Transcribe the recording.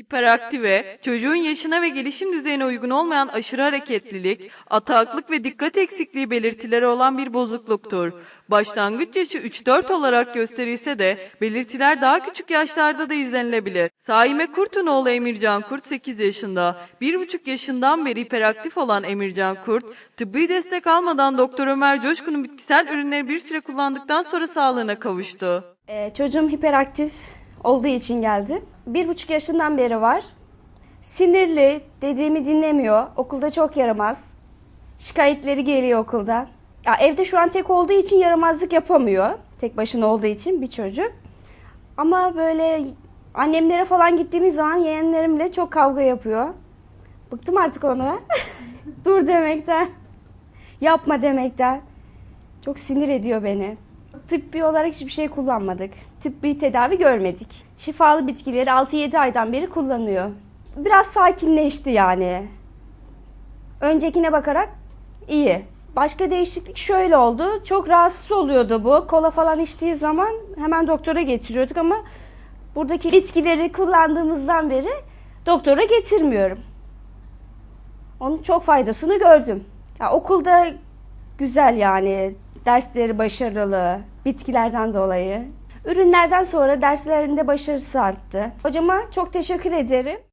Hiperaktive, çocuğun yaşına ve gelişim düzeyine uygun olmayan aşırı hareketlilik, ataklık ve dikkat eksikliği belirtileri olan bir bozukluktur. Başlangıç yaşı 3-4 olarak gösterilse de belirtiler daha küçük yaşlarda da izlenilebilir. Saime Kurtunoğlu Emircan Kurt 8 yaşında. 1,5 yaşından beri hiperaktif olan Emircan Kurt, tıbbi destek almadan Doktor Ömer Coşkun'un bitkisel ürünleri bir süre kullandıktan sonra sağlığına kavuştu. Ee, çocuğum hiperaktif olduğu için geldi. Bir buçuk yaşından beri var. Sinirli, dediğimi dinlemiyor. Okulda çok yaramaz. Şikayetleri geliyor okuldan. Ya evde şu an tek olduğu için yaramazlık yapamıyor. Tek başına olduğu için bir çocuk. Ama böyle annemlere falan gittiğimiz zaman yeğenlerimle çok kavga yapıyor. Bıktım artık ona. Dur demekten. Yapma demekten. Çok sinir ediyor beni. Tıbbi olarak hiçbir şey kullanmadık. Tıbbi tedavi görmedik. Şifalı bitkileri 6-7 aydan beri kullanıyor. Biraz sakinleşti yani. Öncekine bakarak iyi. Başka değişiklik şöyle oldu. Çok rahatsız oluyordu bu. Kola falan içtiği zaman hemen doktora getiriyorduk ama buradaki bitkileri kullandığımızdan beri doktora getirmiyorum. Onun çok faydasını gördüm. Ya okulda güzel yani. Dersleri başarılı. Bitkilerden dolayı. Ürünlerden sonra derslerinde başarısı arttı. Hocama çok teşekkür ederim.